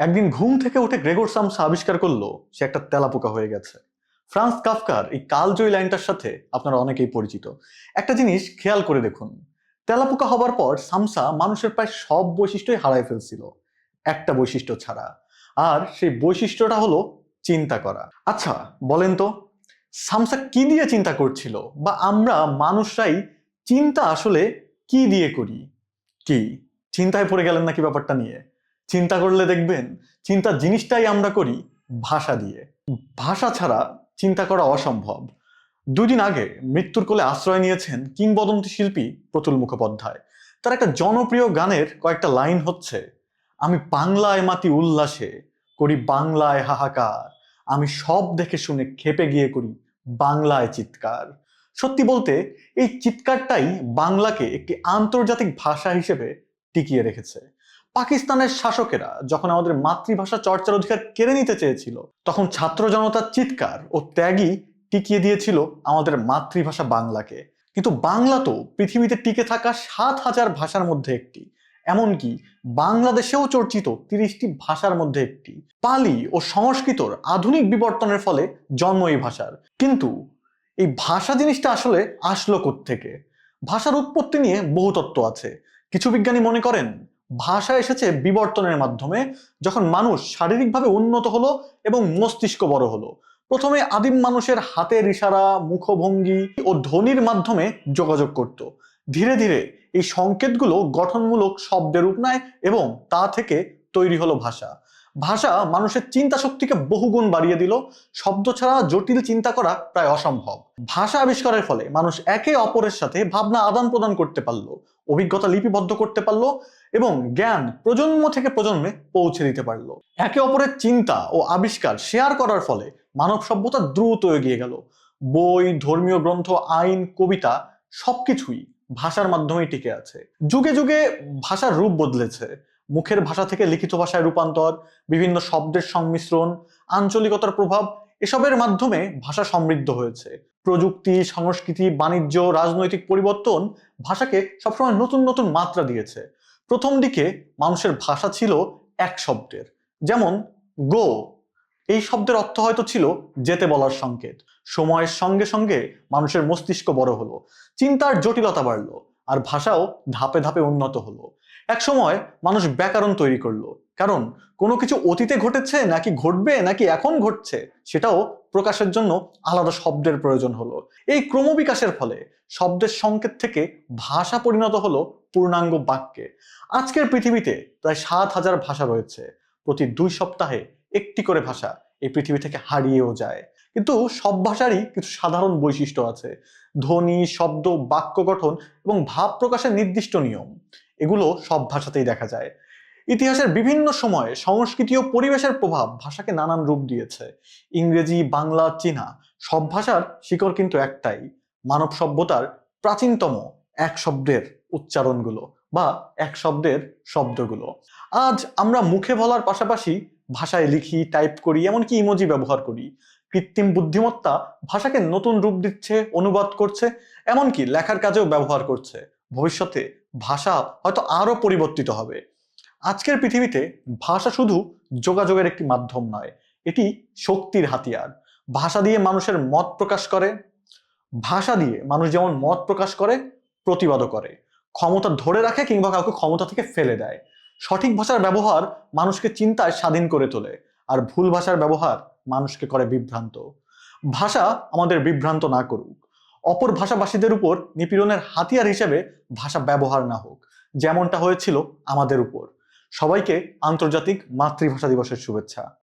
একদিন ঘুম থেকে উঠে গ্রেগর সামসা আবিষ্কার করল, সে একটা তেলাপোকা হয়ে গেছে। ফ্রান্স কাফকার, এই কালজয়ী লাইনটার সাথে আপনারা অনেকেই পরিচিত। একটা জিনিস খেয়াল করে দেখুন, তেলাপোকা হবার পর সামসা মানুষের প্রায় সব বৈশিষ্ট্যই হারায় ফেলছিল, একটা বৈশিষ্ট্য ছাড়া। আর সেই বৈশিষ্ট্যটা হলো চিন্তা করা। আচ্ছা বলেন তো, সামসা কি দিয়ে চিন্তা করছিল? বা আমরা মানুষরাই চিন্তা আসলে কি দিয়ে করি? কি, চিন্তায় পড়ে গেলেন নাকি ব্যাপারটা নিয়ে? চিন্তা করলে দেখবেন চিন্তা জিনিসটাই আমরা করি ভাষা দিয়ে। ভাষা ছাড়া চিন্তা করা অসম্ভব। দুদিন আগে মৃত্যুর কোলে আশ্রয় নিয়েছেন কিংবদন্তি শিল্পী প্রতুল মুখোপাধ্যায়। তার একটা জনপ্রিয় গানের কয়েকটা লাইন হচ্ছে, আমি বাংলায় মাতি উল্লাসে, করি বাংলায় হাহাকার। আমি সব দেখে শুনে খেপে গিয়ে করি বাংলায় চিৎকার। সত্যি বলতে, এই চিৎকারটাই বাংলাকে একটি আন্তর্জাতিক ভাষা হিসেবে টিকিয়ে রেখেছে। পাকিস্তানের শাসকেরা যখন আমাদের মাতৃভাষা চর্চার অধিকার কেড়ে নিতে চেয়েছিল, তখন ছাত্র জনতার চিৎকার ও ত্যাগই টিকিয়ে দিয়েছিল আমাদের মাতৃভাষা বাংলাকে। কিন্তু বাংলা তো পৃথিবীতে টিকে থাকা সাত হাজার ভাষার মধ্যে একটি। এমনকি বাংলাদেশেও চর্চিত তিরিশটি ভাষার মধ্যে একটি। পালি ও সংস্কৃতর আধুনিক বিবর্তনের ফলে জন্ম এই ভাষার। কিন্তু এই ভাষা জিনিসটা আসলে আসলো থেকে ভাষার উৎপত্তি নিয়ে বহু তত্ত্ব আছে। কিছু বিজ্ঞানী মনে করেন ভাষা এসেছে বিবর্তনের মাধ্যমে, যখন মানুষ শারীরিকভাবে উন্নত হলো এবং মস্তিষ্ক বড় হলো। প্রথমে আদিম মানুষের হাতের ইশারা, মুখভঙ্গি ও ধ্বনির মাধ্যমে যোগাযোগ করত। ধীরে ধীরে এই সংকেতগুলো গঠনমূলক শব্দের রূপ নেয় এবং তা থেকে তৈরি হলো ভাষা। ভাষা মানুষের চিন্তা শক্তিকে বহুগুণ বাড়িয়ে দিল, শব্দ ছাড়া জটিল চিন্তা করা প্রায় অসম্ভব। ভাষা আবিষ্কারের ফলে মানুষ একে অপরের সাথে ভাবনা আদান প্রদান করতে পারল অভিজ্ঞতা লিপিবদ্ধ করতে পারল এবং জ্ঞান প্রজন্ম থেকে প্রজন্মে পৌঁছে দিতে পারল। একে অপরের চিন্তা ও আবিষ্কার শেয়ার করার ফলে মানব সভ্যতা দ্রুত এগিয়ে গেল। বই, ধর্মীয় গ্রন্থ, আইন, কবিতা সবকিছুই ভাষার মাধ্যমেই টিকে আছে। যুগে যুগে ভাষার রূপ বদলেছে। মুখের ভাষা থেকে লিখিত ভাষায় রূপান্তর, বিভিন্ন শব্দের সংমিশ্রণ, আঞ্চলিকতার প্রভাব এসবের মাধ্যমে ভাষা সমৃদ্ধ হয়েছে। প্রযুক্তি, সংস্কৃতি, বাণিজ্য, রাজনৈতিক পরিবর্তন ভাষাকে সবসময় নতুন নতুন মাত্রা দিয়েছে। প্রথম দিকে মানুষের ভাষা ছিল এক শব্দের, যেমন গো। এই শব্দের অর্থ হয়তো ছিল যেতে বলার সংকেত। সময়ের সঙ্গে সঙ্গে মানুষের মস্তিষ্ক বড় হলো, চিন্তার জটিলতা বাড়লো, আর ভাষাও ধাপে ধাপে উন্নত হলো। এক সময় মানুষ ব্যাকরণ তৈরি করল কারণ কোনো কিছু অতীতে ঘটেছে নাকি ঘটবে নাকি এখন ঘটছে সেটাও প্রকাশের জন্য আলাদা শব্দের প্রয়োজন হলো। এই ক্রমবিকাশের ফলে শব্দের সংকেত থেকে ভাষা পরিণত হলো পূর্ণাঙ্গ বাক্যে। আজকের পৃথিবীতে প্রায় সাত হাজার ভাষা রয়েছে। প্রতি দুই সপ্তাহে একটি করে ভাষা এই পৃথিবী থেকে হারিয়েও যায়। কিন্তু সব ভাষারই কিছু সাধারণ বৈশিষ্ট্য আছে। ধ্বনি, শব্দ, বাক্য গঠন এবং ভাব প্রকাশের নির্দিষ্ট নিয়ম, এগুলো সব ভাষাতেই দেখা যায়। ইতিহাসের বিভিন্ন সময়ে সংস্কৃতি ও পরিবেশের প্রভাব ভাষাকে নানান রূপ দিয়েছে। ইংরেজি, বাংলা, চীনা সব ভাষার শিকড় কিন্তু একটাই, মানব সভ্যতার প্রাচীনতম এক শব্দের উচ্চারণগুলো বা এক শব্দের শব্দগুলো। আজ আমরা মুখে বলার পাশাপাশি ভাষায় লিখি, টাইপ করি, এমনকি ইমোজি ব্যবহার করি। কৃত্রিম বুদ্ধিমত্তা ভাষাকে নতুন রূপ দিচ্ছে, অনুবাদ করছে, এমনকি লেখার কাজেও ব্যবহার করছে। ভবিষ্যতে ভাষা হয়তো আরও পরিবর্তিত হবে। আজকের পৃথিবীতে ভাষা শুধু যোগাযোগের একটি মাধ্যম নয়, এটি শক্তির হাতিয়ার। ভাষা দিয়ে মানুষের মত প্রকাশ করে, ভাষা দিয়ে মানুষ যেমন মত প্রকাশ করে, প্রতিবাদও করে। ক্ষমতা ধরে রাখে কিংবা কাউকে ক্ষমতা থেকে ফেলে দেয়। সঠিক ভাষার ব্যবহার মানুষকে চিন্তায় স্বাধীন করে তোলে, আর ভুল ভাষার ব্যবহার মানুষকে করে বিভ্রান্ত। ভাষা আমাদের বিভ্রান্ত না করুক। অপর ভাষাভাষীদের উপর নিপীড়নের হাতিয়ার হিসেবে ভাষা ব্যবহার না হোক, যেমনটা হয়েছিল আমাদের উপর। সবাইকে আন্তর্জাতিক মাতৃভাষা দিবসের শুভেচ্ছা।